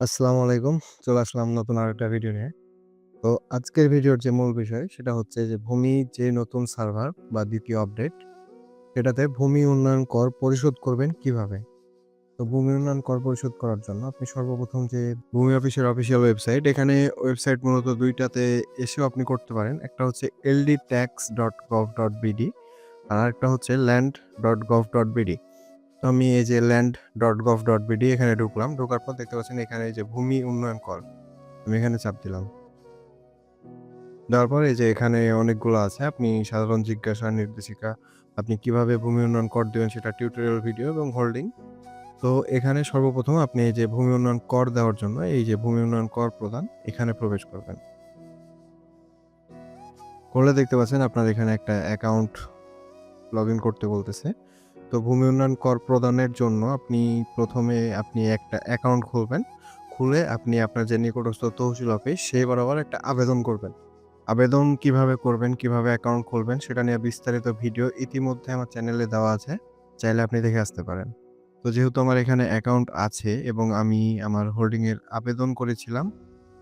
আসসালামু আলাইকুম। চলে আসলাম নতুন আরেকটা ভিডিও নিয়ে। তো আজকের ভিডিওর যে মূল বিষয়, সেটা হচ্ছে যে ভূমি যে নতুন সার্ভার বা দ্বিতীয় আপডেট সেটাতে ভূমি উন্নয়ন কর পরিশোধ করবেন কীভাবে? তো ভূমি উন্নয়ন কর পরিশোধ করার জন্য আপনি সর্বপ্রথম যে ভূমি অফিসের অফিসিয়াল ওয়েবসাইট এখানে ওয়েবসাইট মূলত দুইটাতে এসেও আপনি করতে পারেন। একটা হচ্ছে LD tax dot gov dot BD আর আরেকটা হচ্ছে ল্যান্ড ডট গভ ডট তো আমি এই যে land dot gov dot BD এখানে ঢুকলাম। ঢোকার পর দেখতে পাচ্ছেন এখানে এই যে ভূমি উন্নয়ন কর। আমি এখানে চাপ দিলাম। দেওয়ার পর এই যে এখানে অনেকগুলো আছে। আপনি সাধারণ জিজ্ঞাসা, নির্দেশিকা, আপনি কীভাবে ভূমি উন্নয়ন কর দেবেন সেটা টিউটোরিয়াল ভিডিও এবং হোল্ডিং। তো এখানে সর্বপ্রথম আপনি এই যে ভূমি উন্নয়ন কর দেওয়ার জন্য এই যে ভূমি উন্নয়ন কর প্রদান এখানে প্রবেশ করবেন। করলে দেখতে পাচ্ছেন আপনার এখানে একটা অ্যাকাউন্ট লগইন করতে বলতেছে। তো ভূমি উন্নয়ন কর প্রদানের জন্য আপনি প্রথমে আপনি একটা অ্যাকাউন্ট খুলবেন। খুলে আপনি আপনার যে নিকটস্থ তহসিল অফিস সেই বরাবর একটা আবেদন করবেন। আবেদন কীভাবে করবেন, কীভাবে অ্যাকাউন্ট খুলবেন সেটা নিয়ে বিস্তারিত ভিডিও ইতিমধ্যে আমার চ্যানেলে দেওয়া আছে। চাইলে আপনি দেখে আসতে পারেন। তো যেহেতু আমার এখানে অ্যাকাউন্ট আছে এবং আমি আমার হোল্ডিং এর আবেদন করেছিলাম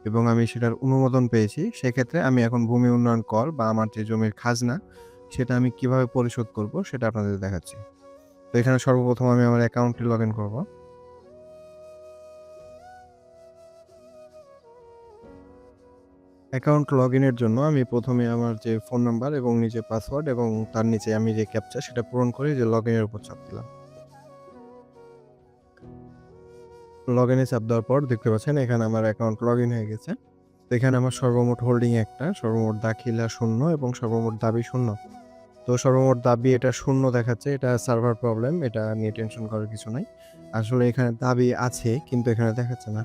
এবং আমি সেটার অনুমোদন পেয়েছি। সেক্ষেত্রে আমি এখন ভূমি উন্নয়ন কর বা আমার যে জমির খাজনা সেটা আমি কীভাবে পরিশোধ করব সেটা আপনাদের দেখাচ্ছি। তো এখানে সর্বপ্রথম আমি আমার অ্যাকাউন্টে লগ ইন করব। অ্যাকাউন্ট লগ ইনের জন্য আমি প্রথমে আমার যে ফোন নাম্বার এবং নিচে পাসওয়ার্ড এবং তার নিচে আমি যে ক্যাপচা সেটা পূরণ করে যে লগইনের উপর চাপ দিলাম। লগইনে চাপ দেওয়ার পর দেখতে পাচ্ছেন এখানে আমার অ্যাকাউন্ট লগ ইন হয়ে গেছে। এখানে আমার সর্বমোট হোল্ডিং একটা, সর্বমোট দাখিলা শূন্য এবং সর্বমোট দাবি ০। তো সর্বমোট দাবি এটা শূন্য দেখাচ্ছে। এটা সার্ভার প্রবলেম। এটা নিয়ে টেনশন করার কিছু নাই। আসলে এখানে দাবি আছে, কিন্তু এখানে দেখাচ্ছে না।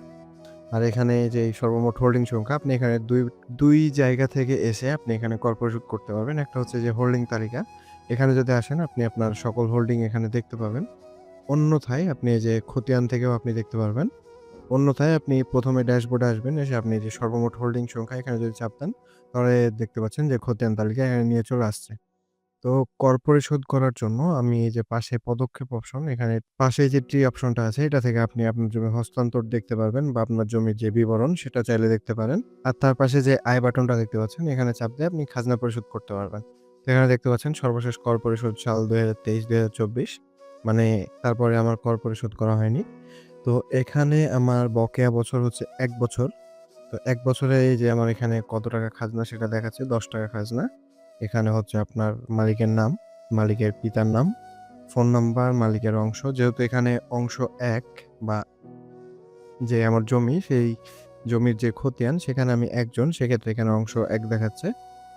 আর এখানে যে সর্বমোট হোল্ডিং সংখ্যা, আপনি এখানে ২ ২ জায়গা থেকে এসে আপনি এখানে কর করতে পারবেন। একটা হচ্ছে যে হোল্ডিং তালিকা। এখানে যদি আসেন, আপনি আপনার সকল হোল্ডিং এখানে দেখতে পাবেন। অন্যথায় আপনি যে খতিয়ান থেকেও আপনি দেখতে পারবেন। অন্যথায় আপনি প্রথমে ড্যাশবোর্ডে আসবেন। এসে আপনি যে সর্বমোট হোল্ডিং সংখ্যা এখানে যদি চাপ দেন, তাহলে দেখতে পাচ্ছেন যে খতিয়ান তালিকা এখানে নিয়ে চলে আসছে। তো কর পরিশোধ করার জন্য আমি এই যে পাশে পদক্ষেপ অপশন এখানে পাশে যে ট্রি অপশনটা আছে, এটা থেকে আপনি আপনার জমি হস্তান্তর দেখতে পারবেন বা আপনার জমির যে বিবরণ, সেটা চাইলে দেখতে পারেন। আর তার পাশে যে আয় বাটনটা দেখতে পাচ্ছেন, এখানে চাপ দিয়ে আপনি খাজনা পরিশোধ করতে পারবেন। এখানে দেখতে পাচ্ছেন, সর্বশেষ কর পরিশোধ সাল ২০২৩-২০২৪ মানে তারপরে আমার কর পরিশোধ করা হয়নি। তো এখানে আমার বকেয়া বছর হচ্ছে এক বছর। তো এক বছরে এই যে আমার এখানে কত টাকা খাজনা, সেটা দেখাচ্ছে ৳১০ খাজনা। এখানে হচ্ছে আপনার মালিকের নাম, মালিকের পিতার নাম, ফোন নাম্বার, মালিকের অংশ। যেহেতু এখানে অংশ এক বা যে আমার জমি সেই জমির যে খতিয়ান সেখানে আমি একজন সেক্ষেত্রে এখানে অংশ এক দেখাচ্ছে।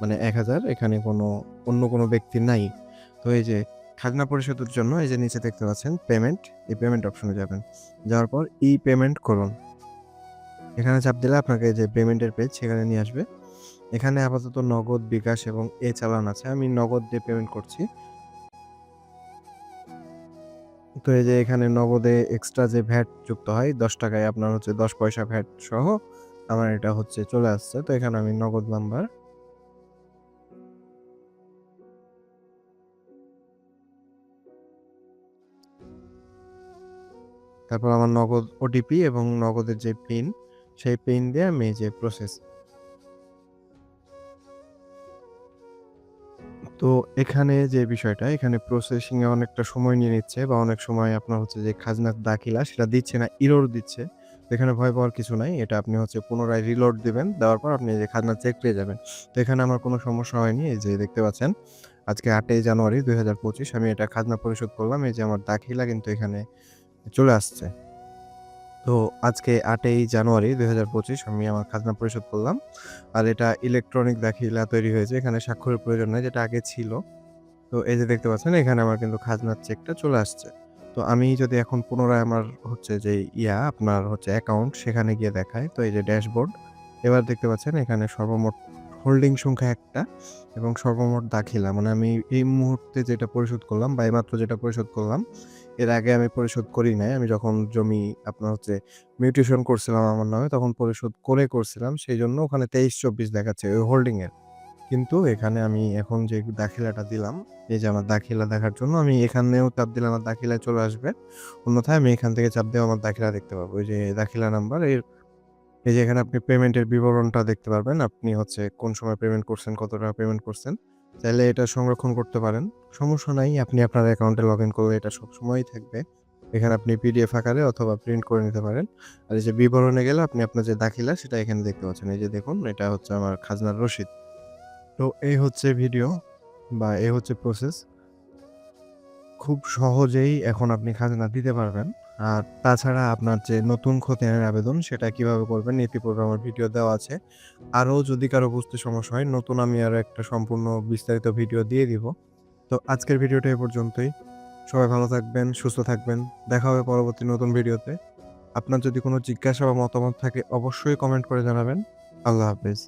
মানে ১০০০ এখানে কোনো অন্য কোনো ব্যক্তি নাই। তো এই যে খাজনা পরিশোধের জন্য এই যে নিচে দেখতে পাচ্ছেন পেমেন্ট, এই পেমেন্ট অপশনে যাবেন। যাওয়ার পর ই পেমেন্ট করুন। এখানে চাপ দিলে আপনাকে যে পেমেন্টের পেজ সেখানে নিয়ে আসবে। এখানে আপাতত নগদ, বিকাশ এবং এ-চালান আছে। আমি নগদ দিয়ে পেমেন্ট করছি। তো এই যে এখানে নগদে এক্সট্রা যে ভ্যাট যুক্ত হয় দশ টাকায় আপনার হচ্ছে ১০ পয়সা ভ্যাট সহ আমার এটা হচ্ছে চলে আসছে। তো এখানে আমি নগদ নাম্বার তারপর আমার নগদ ওটিপি এবং নগদের যে পিন সেই পিন দিয়ে আমি যে প্রসেস তো এখানে যে বিষয়টা এখানে প্রসেসিং এ অনেকটা সময় নিয়ে নিচ্ছে বা অনেক সময় আপনার হচ্ছে যে খাজনার দাখিলা সেটা দিচ্ছে না, এরর দিচ্ছে। এখানে ভয় পাওয়ার কিছু নাই। এটা আপনি হচ্ছে পুনরায় রিলোড দিবেন। দেওয়ার পর আপনি যে খাজনা চেক পেয়ে যাবেন। তো এখানে আমার কোনো সমস্যা হয়নি। এই যে দেখতে পাচ্ছেন আজকে ৮ই জানুয়ারি ২০২৫ আমি এটা খাজনা পরিশোধ করলাম। এই যে আমার দাখিলা কিন্তু এখানে চলে আসছে। তো আজকে আটই জানুয়ারি ২০২৫ আমি আমার খাজনা পরিশোধ করলাম। আর এটা ইলেকট্রনিক দাখিলা তৈরি হয়েছে। এখানে স্বাক্ষরের প্রয়োজন নেই, যেটা আগে ছিল। তো এই যে দেখতে পাচ্ছেন, এখানে আমার কিন্তু খাজনার চেকটা চলে আসছে। তো আমি যদি এখন পুনরায় আমার হচ্ছে যে ইয়া, আপনার হচ্ছে অ্যাকাউন্ট সেখানে গিয়ে দেখায় তো এই যে ড্যাশবোর্ড এবার দেখতে পাচ্ছেন, এখানে সর্বমোট হোল্ডিং সংখ্যা একটা এবং সর্বমোট দাখিলা মানে আমি এই মুহূর্তে যেটা পরিশোধ করলাম বা এইমাত্র যেটা পরিশোধ করলাম, এর আগে আমি পরিশোধ করি নাই। আমি যখন জমি আপনার হচ্ছে মিউটেশন করছিলাম আমার নামে, তখন পরিশোধ করে করছিলাম। সেই জন্য ওখানে ২৩-২৪ দেখাচ্ছে ওই হোল্ডিংয়ের কিন্তু এখানে আমি এখন যে দাখিলাটা দিলাম, এই যে আমার দাখিলা দেখার জন্য, আমি এখানেও চাপ দিলে আমার দাখিলায় চলে আসবে অন্যথায় আমি এখান থেকে চাপ দিয়ে আমার দাখিলা দেখতে পাবো ওই যে দাখিলা নাম্বার এর এই যে এখানে আপনি পেমেন্টের বিবরণটা দেখতে পারবেন, আপনি হচ্ছে কোন সময় পেমেন্ট করছেন, কত টাকা পেমেন্ট করছেন, চাইলে এটা সংরক্ষণ করতে পারেন। সমস্যা নাই, আপনি আপনার অ্যাকাউন্টে লগ ইন করলে এটা সবসময়ই থাকবে। এখানে আপনি পিডিএফ আকারে অথবা প্রিন্ট করে নিতে পারেন। আর এই যে বিবরণে গেলে আপনি আপনার যে দাখিলা, সেটা এখানে দেখতে পাচ্ছেন। এই যে দেখুন, এটা হচ্ছে আমার খাজনার রসিদ। তো এই হচ্ছে ভিডিও বা এই হচ্ছে প্রসেস খুব সহজেই এখন আপনি খাজনা দিতে পারবেন। আর তাছাড়া আপনার যে নতুন খতিয়ানের আবেদন, সেটা কীভাবে করবেন? ইতিপূর্বে আমার ভিডিও দেওয়া আছে। আরও যদি কারও বুঝতে সমস্যা হয়, নতুন আমি আরও একটা সম্পূর্ণ বিস্তারিত ভিডিও দিয়ে দিব। তো আজকের ভিডিওটা এ পর্যন্তই। সবাই ভালো থাকবেন, সুস্থ থাকবেন। দেখা হবে পরবর্তী নতুন ভিডিওতে। আপনার যদি কোনো জিজ্ঞাসা বা মতামত থাকে, অবশ্যই কমেন্ট করে জানাবেন। আল্লাহ হাফেজ।